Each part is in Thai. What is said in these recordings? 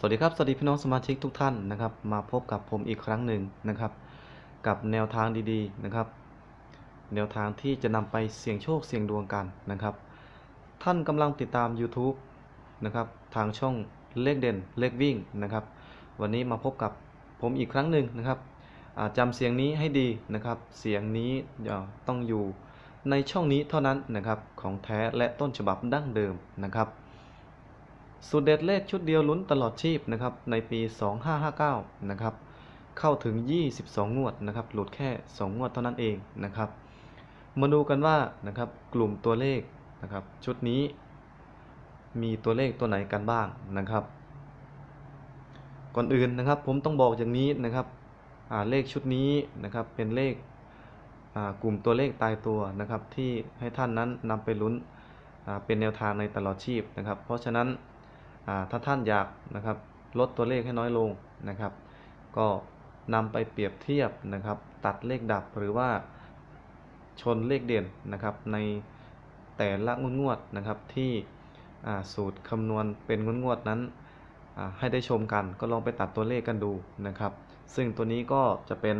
สวัสดีครับ สวัสดีพี่น้องสมาชิกทุกท่านนะครับ มาพบกับผมอีกครั้งหนึ่งนะครับ กับแนวทางดีๆนะครับ แนวทางที่จะนำไปเสี่ยงโชคเสี่ยงดวงกันนะครับ ท่านกำลังติดตาม YouTube นะครับทางช่องเลขเด่นเลขวิ่งนะครับ วันนี้มาพบกับผมอีกครั้งหนึ่งนะครับอ่าเสียงนี้ให้ดีนะครับ เสียงนี้ต้องอยู่ในช่องนี้เท่านั้นนะครับของแท้และต้นฉบับดั้งเดิมนะครับ สูตรเด็ดเลขชุดเดียวลุ้นตลอดชีพนะครับในปี 2559 นะครับ เข้าถึง 22 งวดนะครับ หลุดแค่ 2 งวดเท่านั้นเองนะครับ มาดูกันว่านะครับกลุ่มตัวเลขนะครับ ชุดนี้ มีตัวเลขตัวไหนกันบ้างนะครับ ก่อนอื่นนะครับ ผมต้องบอกอย่างนี้นะครับเลขชุดนี้นะครับเป็นเลขกลุ่มตัวเลขตายตัวนะครับ ที่ให้ท่านนั้นนำไปลุ้นเป็นแนวทางในตลอดชีพนะครับ เพราะฉะนั้น ถ้าท่านอยากนะครับลดตัวเลขให้น้อยลงนะครับ ก็นำไปเปรียบเทียบนะครับ ตัดเลขดับหรือว่าชนเลขเด่นนะครับ ในแต่ละงวดงวดนะครับที่สูตรคำนวณเป็นงวดงวดนั้นให้ได้ชมกันก็ลองไปตัดตัวเลขกันดูนะครับ ซึ่งตัวนี้ก็จะเป็น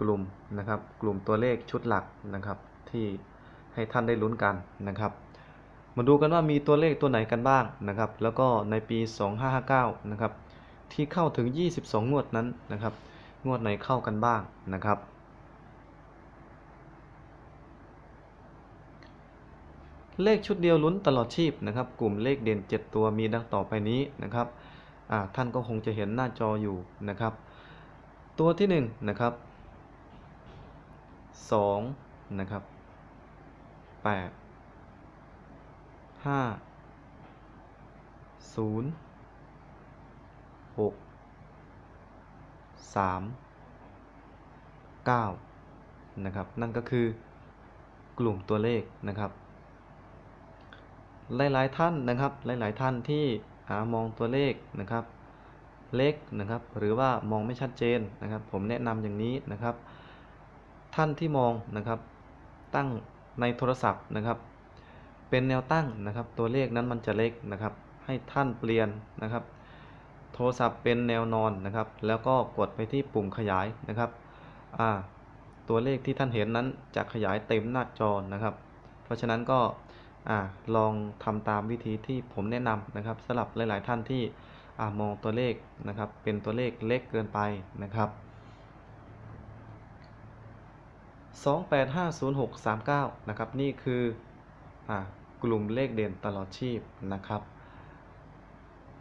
กลุ่มนะครับ กลุ่มตัวเลขชุดหลักนะครับ ที่ให้ท่านได้ลุ้นกันนะครับ มาดูกันว่ามีตัวเลขตัวไหนกันบ้างนะครับ แล้วก็ในปี 2559 นะครับ ที่เข้าถึง 22 งวดนั้นนะครับ งวดไหนเข้ากันบ้างนะครับ เลขชุดเดียวลุ้นตลอดชีพนะครับ กลุ่มเลขเด่น 7 ตัวมีดังต่อไปนี้นะครับท่านก็คงจะเห็นหน้าจออยู่นะครับ ตัวที่ 1 นะครับ 2 นะครับ 8 ห้าศูนย์หกสามเก้านะครับ นั่นก็คือกลุ่มตัวเลขนะครับ หลายๆท่านนะครับ หลายๆท่านที่หามองตัวเลขนะครับ เล็กนะครับ หรือว่ามองไม่ชัดเจนนะครับ ผมแนะนำอย่างนี้นะครับ ท่านที่มองนะครับ ตั้งในโทรศัพท์นะครับ เป็นแนวตั้งนะครับ ตัวเลขนั้นมันจะเล็กนะครับ ให้ท่านเปลี่ยนนะครับ โทรศัพท์เป็นแนวนอนนะครับ แล้วก็กดไปที่ปุ่มขยายนะครับอ่าตัวเลขที่ท่านเห็นนั้นจะขยายเต็มหน้าจอนะครับ เพราะฉะนั้นก็อ่าลองทำตามวิธีที่ผมแนะนำนะครับสำหรับหลาย ๆ ท่านที่อ่ามองตัวเลขนะครับ เป็นตัวเลขเล็กเกินไปนะครับ285069 นะครับ นี่คือ กลุ่มเลขเด่นตลอดชีพนะครับ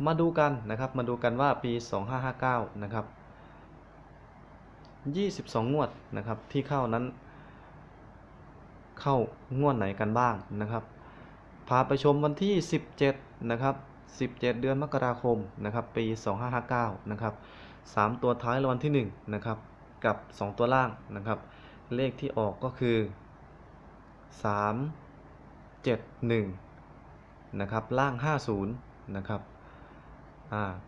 มาดูกันนะครับ มาดูกันว่าปี 2559 นะครับ 22 งวดนะครับที่เข้านั้น เข้างวดไหนกันบ้างนะครับ พาไปชมวันที่ 17 นะครับ 17 เดือนมกราคมนะครับปี 2559 นะครับ3 ตัวท้ายรางวัลที่ 1 นะครับ กับ 2 ตัวล่างนะครับ เลขที่ออกก็คือ 3 7 1นะครับล่าง 50นะครับ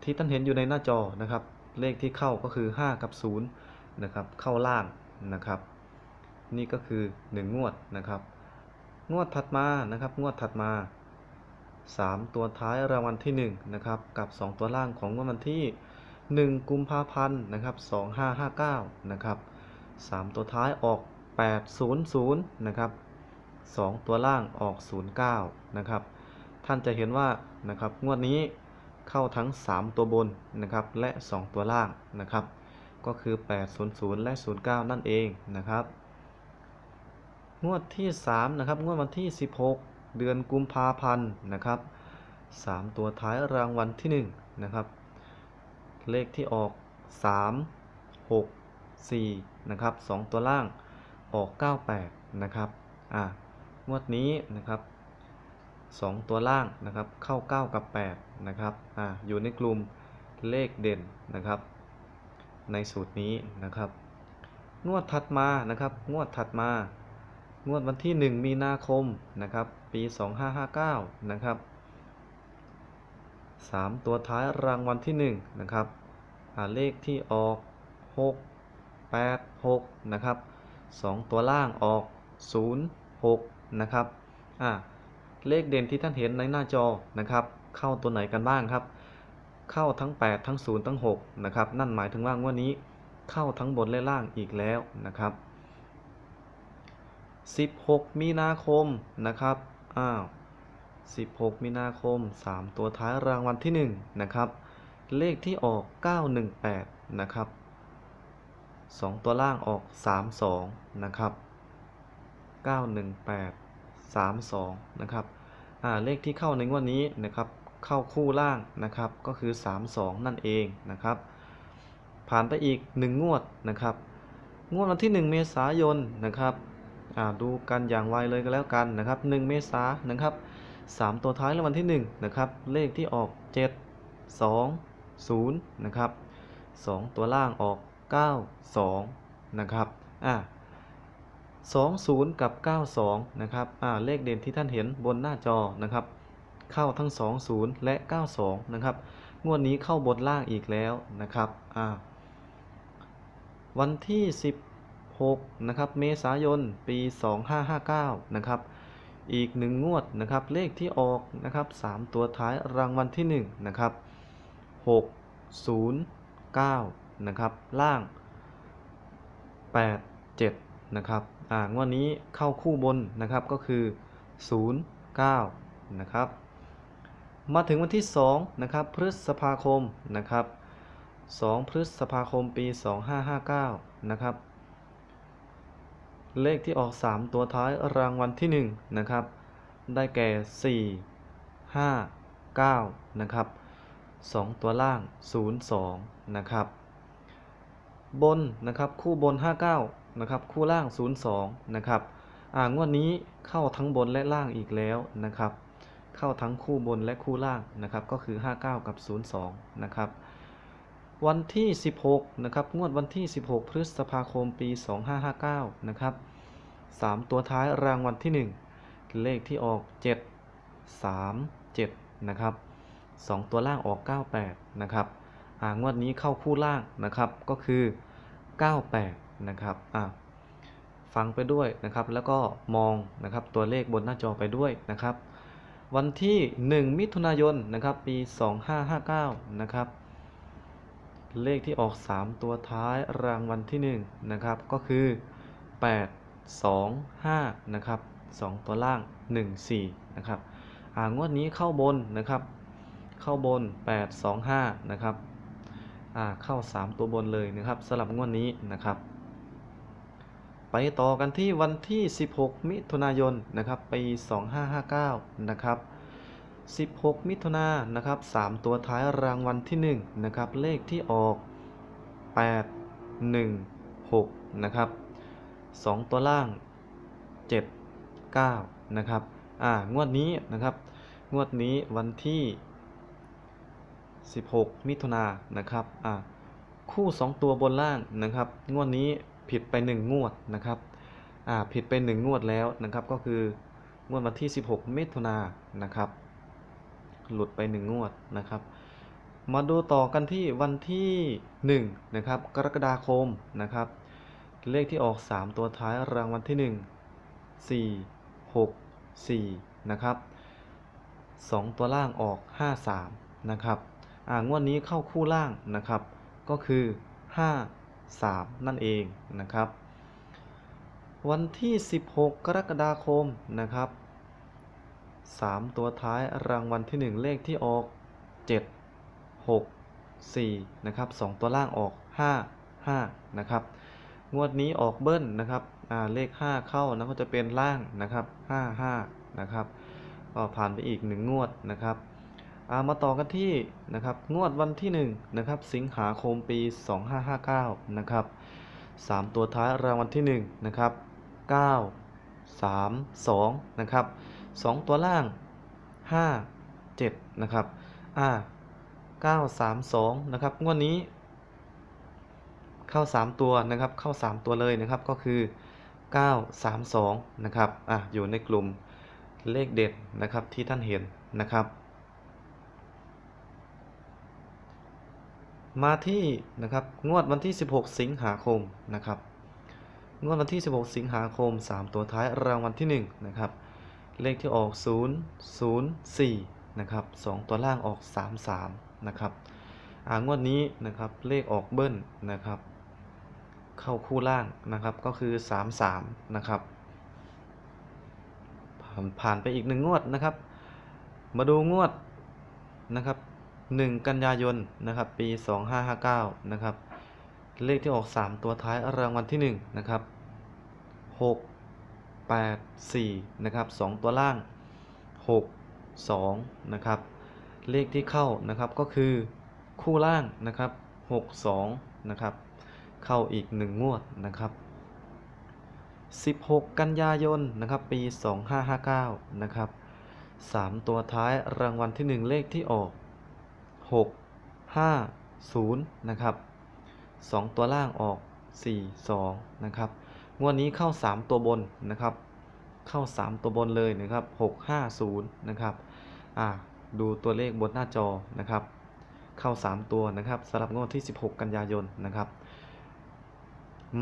ที่ท่านเห็นอยู่ในหน้าจอนะครับ เลขที่เข้าก็คือ 5 กับ0นะครับเข้าล่างนะครับ นี่ก็คือ 1 งวดนะครับ งวดถัดมานะครับ งวดถัดมา 3 ตัวท้ายรางวัลที่1นะครับกับ 2 ตัวล่างของงวดวันที่ 1 กุมภาพันธ์นะครับ2559นะครับ3 ตัวท้ายออก 800นะครับ 2 ตัวล่างออก 09 นะครับ ท่านจะเห็นว่านะครับงวดนี้เข้าทั้ง 3 ตัวบนนะครับและ 2 ตัวล่างนะครับ ก็คือ 800 และ 09 นั่นเองนะครับ งวดที่ 3 นะครับ งวดวันที่ 16 เดือนกุมภาพันธ์นะครับ 3 ตัวท้ายรางวัลที่ 1 นะครับ เลขที่ออก 3 6 4 นะครับ 2 ตัวล่างออก 98 นะครับ อ่า งวดนี้นะครับ 2 ตัวล่างนะครับเข้า 9 กับ 8 นะครับอ่าอยู่ในกลุ่มเลขเด่นนะครับ ในสูตรนี้นะครับ งวดถัดมานะครับ งวดถัดมา งวดวันที่ 1 มีนาคมนะครับปี 2559 นะครับ 3 ตัวท้ายรางวัลที่ 1 นะครับอ่าเลขที่ออก 6 8 6 นะครับ 2 ตัวล่างออก 0 6 นะครับอ่าเลขเด่นที่ท่านเห็นในหน้าจอนะครับ เข้าตัวไหนกันบ้างครับ เข้าทั้ง 8 ทั้ง 0 ทั้ง6นะครับนั่นหมายถึงว่างวดนี้เข้าทั้งบนและล่างอีกแล้วนะครับ 16 มีนาคมนะครับอ้าว16 มีนาคม 3 ตัวท้ายรางวัลที่ 1 นะครับ เลขที่ออก 918 นะครับ 2 ตัวล่างออก 32 นะครับ 918 32 นะครับเลขที่เข้าในงวดนี้นะครับเข้าคู่ล่างนะครับก็คือ 32 นั่นเองนะครับผ่านไปอีก 1 งวดนะครับ งวดวันที่ 1 เมษายนนะครับดูกันอย่างไวเลยก็แล้วกันนะครับ 1 เมษายนนะครับ 3 ตัวท้ายรางวัลที่ 1 นะครับ เลขที่ออก 7 2 0 นะครับ 2 ตัวล่างออก 9 2 นะครับอ่า 20 กับ 92 นะครับเลขเด่นที่ท่านเห็นบนหน้าจอนะครับ เข้าทั้ง 20 และ 92 นะครับ งวดนี้เข้าบนล่างอีกแล้วนะครับวันที่ 16 นะครับ เมษายน ปี 2559 นะครับ อีกหนึ่งงวดนะครับ เลขที่ออกนะครับ 3 ตัวท้ายรางวัลที่ 1 นะครับ 6 0 9 นะครับ ล่าง 8 7 นะครับ อ่างวดนี้เข้าคู่บนนะครับก็คือ 0 9 นะครับ มาถึงวันที่2นะครับพฤษภาคมนะครับ 2 พฤษภาคมปี 2559 นะครับ เลขที่ออก 3 ตัวท้ายรางวัลที่ 1 นะครับ ได้แก่ 4 5 9 นะครับ 2 ตัวล่าง 0 2 นะครับ บนนะครับคู่บน 59 นะครับคู่ล่าง 0 2 นะครับอ่างวดนี้เข้าทั้งบนและล่างอีกแล้วนะครับ เข้าทั้งคู่บนและคู่ล่างนะครับก็คือ 59 กับ 02 นะครับวันที่ 16 นะครับงวดวันที่ 16 พฤษภาคมปี 2559 นะครับ 3 ตัวท้ายรางวัลที่ 1 เลขที่ออก 7 3 7 นะครับ 2 ตัวล่างออก 98 นะครับอ่างวดนี้เข้าคู่ล่างนะครับก็คือ 98 นะครับอ่าฟังไปด้วยนะครับแล้วก็มองนะครับตัวเลขบนหน้าจอไปด้วยนะครับ วันที่ 1 มิถุนายนนะครับปี 2559นะครับเลขที่ออก 3 ตัวท้ายรางวัลที่1นะครับก็คือ 8 2 5นะครับ2 ตัวล่าง 1 4นะครับอ่างวดนี้เข้าบนนะครับ เข้าบน 8 2 5นะครับอ่าเข้า 3 ตัวบนเลยนะครับสำหรับงวดนี้นะครับ ไปต่อกันที่วันที่ 16 มิถุนายนนะครับปี 2559 นะครับ 16 มิถุนายนนะครับ 3 ตัวท้ายรางวัลที่ 1 นะครับ เลขที่ออก 8 1 6 นะครับ 2 ตัวล่าง 7 9 นะครับ อ่า งวดนี้นะครับ งวดนี้วันที่ 16 มิถุนายนนะครับ อ่า คู่ 2 ตัวบนล่างนะครับ งวดนี้ ผิดไป 1 งวดนะครับอ่าผิดไป 1 งวดแล้วนะครับ ก็คืองวดวันที่ 16มิถุนานนะครับ หลุดไป 1 งวดนะครับ มาดูต่อกันที่วันที่1นะครับกรกฎาคมนะครับ เลขที่ออก 3 ตัวท้ายรางวัลที่ 1 4 6 4นะครับ2ตัวล่างออก 5 3นะครับอ่างวดนี้เข้าคู่ล่างนะครับ ก็คือ 5 3 นั่นเองนะครับ วันที่ 16 กรกฎาคมนะครับ 3 ตัวท้ายรางวัลที่ 1 เลขที่ออก 7 6 4นะครับ2ตัวล่างออก 5 5นะครับงวดนี้ออกเบิ้ลนะครับเลข 5 เข้านะก็จะเป็นล่างนะครับ 5 5นะครับก็ผ่านไปอีก 1 งวดนะครับามาต่อกันที่นะครับงวดวันที่1นะครับสิงหาคมปี 2559นะครับ3ตัวท้ายรางวัลที่1นะครับ9 3 2นะครับ2ตัวล่าง 5 7นะครับอ่า9 3 2นะครับงวดนี้เข้า 3 ตัวนะครับเข้า 3 ตัวเลยนะครับก็คือ 9 3 2นะครับอะอยู่ในกลุ่มเลขเด็ดนะครับที่ท่านเห็นนะครับ มาที่นะครับงวดวันที่ 16 สิงหาคมนะครับงวดวันที่ 16 สิงหาคม 3 ตัวท้ายรางวัลที่1นะครับเลขที่ออก 0 0 4นะครับ2ตัวล่างออก 3 3นะครับอ่างวดนี้นะครับเลขออกเบิ้ลนะครับเข้าคู่ล่างนะครับก็คือ 3 3นะครับผ่านผ่านไปอีกหนึ่งงวดนะครับ มาดูงวดนะครับ 1 กันยายนนะครับปี 2559นะครับเลขที่ออก 3 ตัวท้ายรางวัลที่1นะครับ6 8 4นะครับ2ตัวล่าง 6 2นะครับเลขที่เข้านะครับก็คือคู่ล่างนะครับ 6 2นะครับเข้าอีก 1 งวดนะครับ 16 กันยายนนะครับปี 2559นะครับ3ตัวท้ายรางวัลที่ 1 เลขที่ออก 6 5 0 นะครับ 2 ตัวล่างออก 4 2 นะครับ งวดนี้เข้า 3 ตัวบนนะครับ เข้า 3 ตัวบนเลยนะครับ 6 5 0 นะครับ อ่า ดูตัวเลขบนหน้าจอนะครับ เข้า 3 ตัวนะครับสำหรับงวดที่ 16 กันยายนนะครับ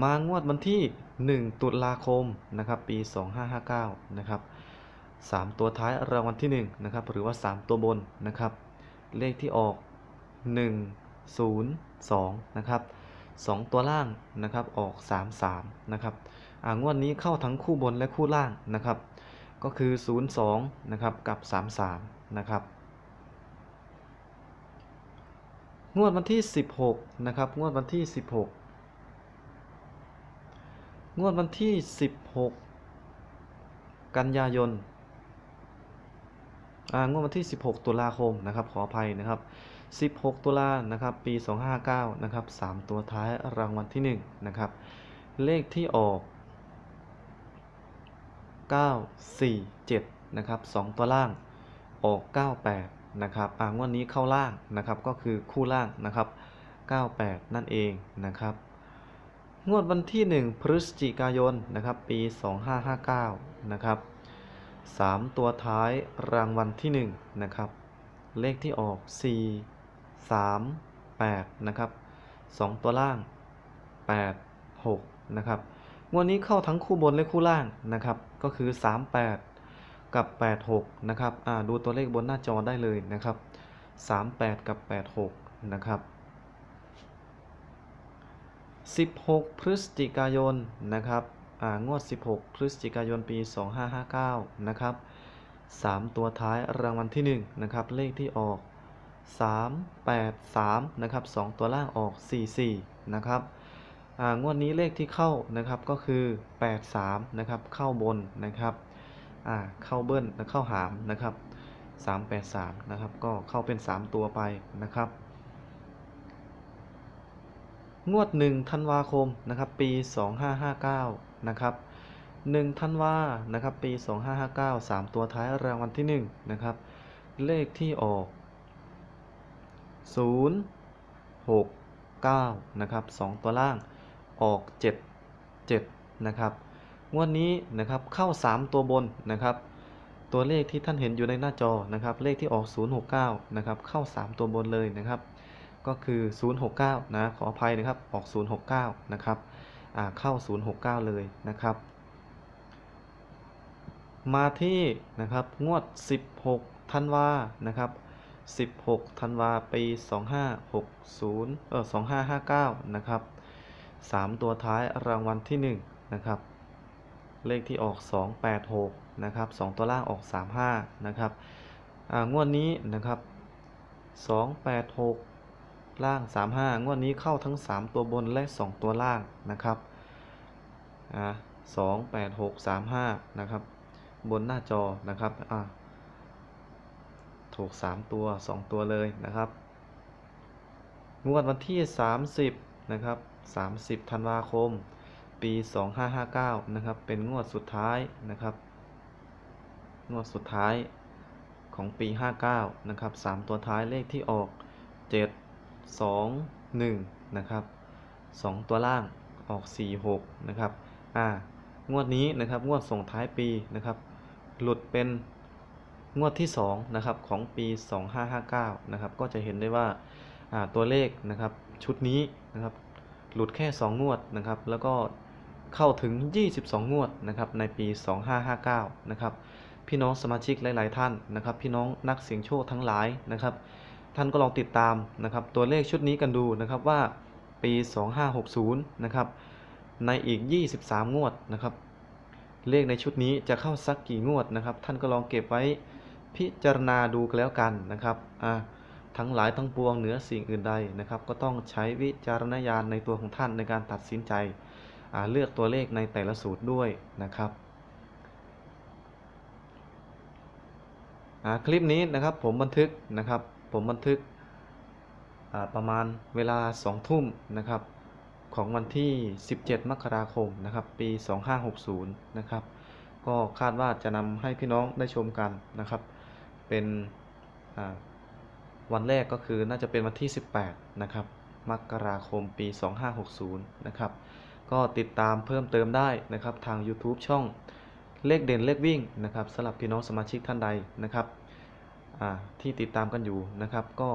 มางวดวันที่ 1 ตุลาคมนะครับปี 2559 นะครับ 3 ตัวท้ายรางวัลที่1นะครับหรือว่า 3 ตัวบนนะครับ เลขที่ออก 1 0 2 นะครับ 2 ตัวล่างนะครับออก 3 3 นะครับงวดนี้เข้าทั้งคู่บนและคู่ล่างนะครับ ก็คือ 0 2 นะครับกับ 3 3 นะครับ งวดวันที่ 16 นะครับ งวดวันที่ 16งวดวันที่ 16 กันยายน งวดวันที่ 16 ตุลาคมนะครับขออภัยนะครับ 16 ตุลานะครับปี 259 นะครับ 3 ตัวท้ายรางวัลที่ 1 นะครับ เลขที่ออก 9 4 7 นะครับ 2 ตัวล่างออก 98 นะครับอ่างวดนี้เข้าล่างนะครับก็คือคู่ล่างนะครับ 98 นั่นเองนะครับงวดวันที่ 1 พฤศจิกายนนะครับปี 2559 นะครับ 3 ตัวท้ายรางวัลที่ 1 นะครับ เลขที่ออก 4 3 8 นะครับ 2 ตัวล่าง 8 6 นะครับ งวดนี้เข้าทั้งคู่บนและคู่ล่างนะครับ ก็คือ 38 กับ 86 นะครับอ่าดูตัวเลขบนหน้าจอได้เลยนะครับ 38 กับ 86 นะครับ 16 พฤศจิกายนนะครับ งวด 16 พฤศจิกายนปี 2559 นะครับ 3 ตัวท้ายรางวัลที่ 1 นะครับ เลขที่ออก 3 8 3 นะครับ 2 ตัวล่างออก 4 4 นะครับงวดนี้เลขที่เข้านะครับก็คือ 8 3 นะครับ เข้าบนนะครับเข้าเบิ้ลและเข้าหามนะครับ 3 8 3 นะครับ ก็เข้าเป็น 3 ตัวไปนะครับงวด 1 ธันวาคม นะครับ ปี 2559 นะครับ1ธันวานะครับปี 2559 3 ตัวท้ายรางวัลที่ 1 นะครับ เลขที่ออก 0 6 9 นะครับ 2 ตัวล่างออก 7 7 นะครับ งวดนี้นะครับเข้า 3 ตัวบนนะครับ ตัวเลขที่ท่านเห็นอยู่ในหน้าจอนะครับ เลขที่ออก 069 นะครับ เข้า 3 ตัวบนเลยนะครับ ก็คือ 069 นะ ขออภัยนะครับ ออก 069 นะครับ เข้า 069 เลยนะครับ มาที่นะครับงวด 16 ธันวานะครับ 16 ธันวาปี 2560 เออ 2559 นะครับ 3 ตัวท้ายรางวัลที่ 1 นะครับ เลขที่ออก 286 นะครับ 2 ตัวล่างออก 35 นะครับอ่างวดนี้นะครับ 286 ล่าง 35 งวดนี้เข้าทั้ง 3 ตัวบนและ 2 ตัวล่างนะครับอ่า286 35นะครับ บนหน้าจอนะครับอ่าถูก 3 ตัว 2 ตัวเลยนะครับ งวดวันที่ 30 นะครับ 30 ธันวาคม ปี 2559 นะครับ เป็นงวดสุดท้ายนะครับ งวดสุดท้ายของปี 59 นะครับ 3 ตัวท้ายเลขที่ออก 7 2 1นะครับ2 ตัวล่างออก 4 6นะครับอ่างวดนี้นะครับงวดส่งท้ายปีนะครับหลุดเป็นงวดที่2นะครับของปี 2559นะครับก็จะเห็นได้ว่าอ่าตัวเลขนะครับชุดนี้นะครับหลุดแค่ 2 งวดนะครับแล้วก็เข้าถึง 22 งวดนะครับในปี 2559นะครับพี่น้องสมาชิกหลาย ๆ ท่านนะครับพี่น้องนักเสี่ยงโชคทั้งหลายนะครับ ท่านก็ลองติดตามนะครับตัวเลขชุดนี้กันดูนะครับว่าปี 2560 นะครับ ในอีก 23 งวดนะครับ เลขในชุดนี้จะเข้าสักกี่งวดนะครับ ท่านก็ลองเก็บไว้พิจารณาดูกันแล้วกันนะครับอ่าทั้งหลายทั้งปวงเหนือสิ่งอื่นใดนะครับ ก็ต้องใช้วิจารณญาณในตัวของท่านในการตัดสินใจเลือกตัวเลขในแต่ละสูตรด้วยนะครับคลิปนี้นะครับผมบันทึกนะครับ ผมบันทึกประมาณเวลา 2 ทุ่มนะครับ ของวันที่ 17 มกราคมนะครับ ปี 2560 นะครับ ก็คาดว่าจะนำให้พี่น้องได้ชมกันนะครับ เป็นวันแรกก็คือน่าจะเป็นวันที่ 18 นะครับ มกราคมปี 2560 นะครับ ก็ติดตามเพิ่มเติมได้นะครับทาง YouTube ช่องเลขเด่นเลขวิ่งนะครับสำหรับพี่น้องสมาชิกท่านใดนะครับ ที่ติดตามกันอยู่นะครับ ก็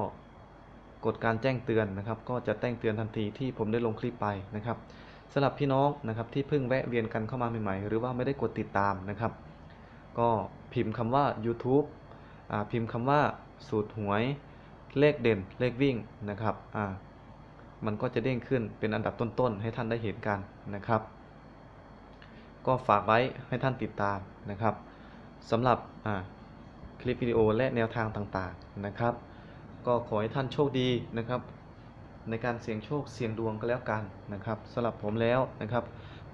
กดการแจ้งเตือนนะครับ ก็จะแจ้งเตือนทันทีที่ผมได้ลงคลิปไปนะครับสำหรับพี่น้องนะครับที่เพิ่งแวะเวียนกันเข้ามาใหม่ๆ หรือว่าไม่ได้กดติดตามนะครับ ก็พิมพ์คำว่า YouTube พิมพ์คำว่าสูตรหวยเลขเด่นเลขวิ่งนะครับมันก็จะเด้งขึ้นเป็นอันดับต้นๆ ให้ท่านได้เห็นกันนะครับ ก็ฝากไว้ให้ท่านติดตามนะครับสำหรับ คลิปวิดีโอและแนวทางต่างๆนะครับ ก็ขอให้ท่านโชคดีนะครับ ในการเสี่ยงโชคเสี่ยงดวงก็แล้วกันนะครับสำหรับผมแล้วนะครับ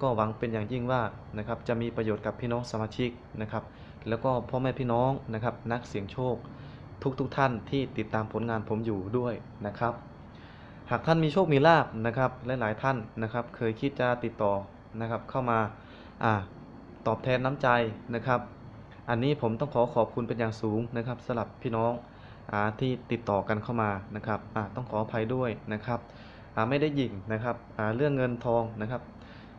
ก็หวังเป็นอย่างยิ่งว่านะครับจะมีประโยชน์กับพี่น้องสมาชิกนะครับ แล้วก็พ่อแม่พี่น้องนะครับ นักเสี่ยงโชค ทุกๆทท่านที่ติดตามผลงานผมอยู่ด้วยนะครับ หากท่านมีโชคมีลาบนะครับหลายๆท่านนะครับ เคยคิดจะติดต่อนะครับเข้ามาอ่าตอบแทนน้ำใจนะครับ อันนี้ผมต้องขอขอบคุณเป็นอย่างสูงนะครับสำหรับพี่น้องอที่ติดต่อกันเข้ามานะครับต้องขออภัยด้วยนะครับไม่ได้หยิ่งนะครับเรื่องเงินทองนะครับ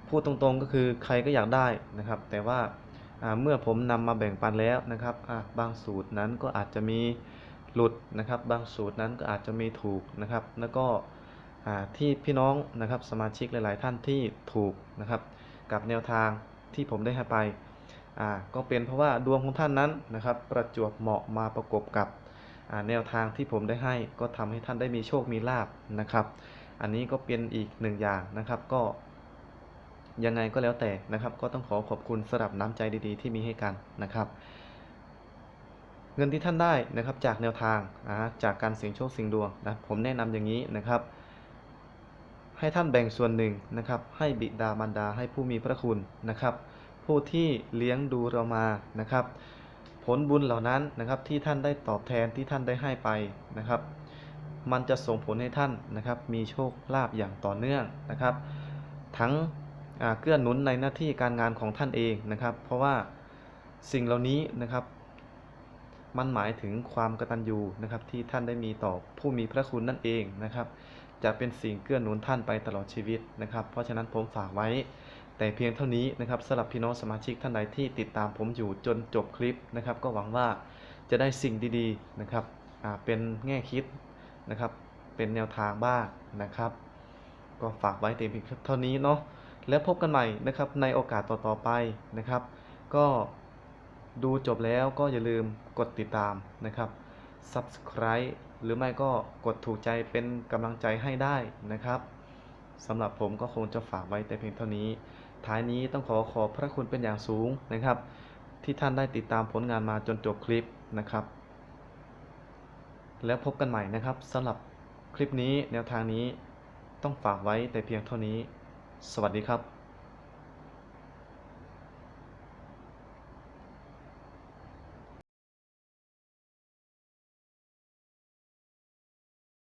พูดตรงๆก็คือใครก็อยากได้นะครับ แต่ว่าเมื่อผมนำมาแบ่งปันแล้วนะครับบางสูตรนั้นก็อาจจะมีหลุดนะครับ บางสูตรนั้นก็อาจจะมีถูกนะครับ แล้วก็ที่พี่น้องนะครับสมาชิกหลาย ๆ ท่านที่ถูกนะครับ กับแนวทางที่ผมได้ให้ไป อ่าก็เป็นเพราะว่าดวงของท่านนั้นนะครับ ประจวบเหมาะมาประกบกับแนวทางที่ผมได้ให้ก็ทำให้ท่านได้มีโชคมีลาบนะครับ อันนี้ก็เป็นอีกหนึ่งอย่างนะครับก็ยังไงก็แล้วแต่นะครับ ก็ต้องขอขอบคุณสำหรับน้ำใจดีๆ ที่มีให้กันนะครับ เงินที่ท่านได้นะครับจากแนวทางาจากการเสี่ยงโชคเสี่ยงดวงนะผมแนะนำอย่างนี้นะครับ ให้ท่านแบ่งส่วนหนึ่งนะครับ ให้บิดามารดาให้ผู้มีพระคุณนะครับ ผู้ที่เลี้ยงดูเรามานะครับ ผลบุญเหล่านั้นนะครับที่ท่านได้ตอบแทนที่ท่านได้ให้ไปนะครับ มันจะส่งผลให้ท่านนะครับมีโชคลาภอย่างต่อเนื่องนะครับ ทั้งเกื้อหนุนในหน้าที่การงานของท่านเองนะครับ เพราะว่าสิ่งเหล่านี้นะครับ มันหมายถึงความกตัญญูนะครับที่ท่านได้มีต่อผู้มีพระคุณนั่นเองนะครับ จะเป็นสิ่งเกื้อหนุนท่านไปตลอดชีวิตนะครับ เพราะฉะนั้นผมฝากไว้ แต่เพียงเท่านี้นะครับสำหรับพี่น้องสมาชิกท่านใดที่ติดตามผมอยู่จนจบคลิปนะครับ ก็หวังว่าจะได้สิ่งดีๆนะครับเป็นแง่คิดนะครับ เป็นแนวทางบ้างนะครับ ก็ฝากไว้แต่เพียงเท่านี้เนาะแล้วพบกันใหม่นะครับในโอกาสต่อๆไปนะครับ ก็ดูจบแล้วก็อย่าลืมกดติดตามนะครับ subscribe หรือไม่ก็กดถูกใจเป็นกำลังใจให้ได้นะครับสำหรับผมก็คงจะฝากไว้แต่เพียงเท่านี้ ท้ายนี้ต้องขอขอบพระคุณเป็นอย่างสูงนะครับ ที่ท่านได้ติดตามผลงานมาจนจบคลิปนะครับ แล้วพบกันใหม่นะครับสำหรับคลิปนี้แนวทางนี้ต้องฝากไว้แต่เพียงเท่านี้ สวัสดีครับ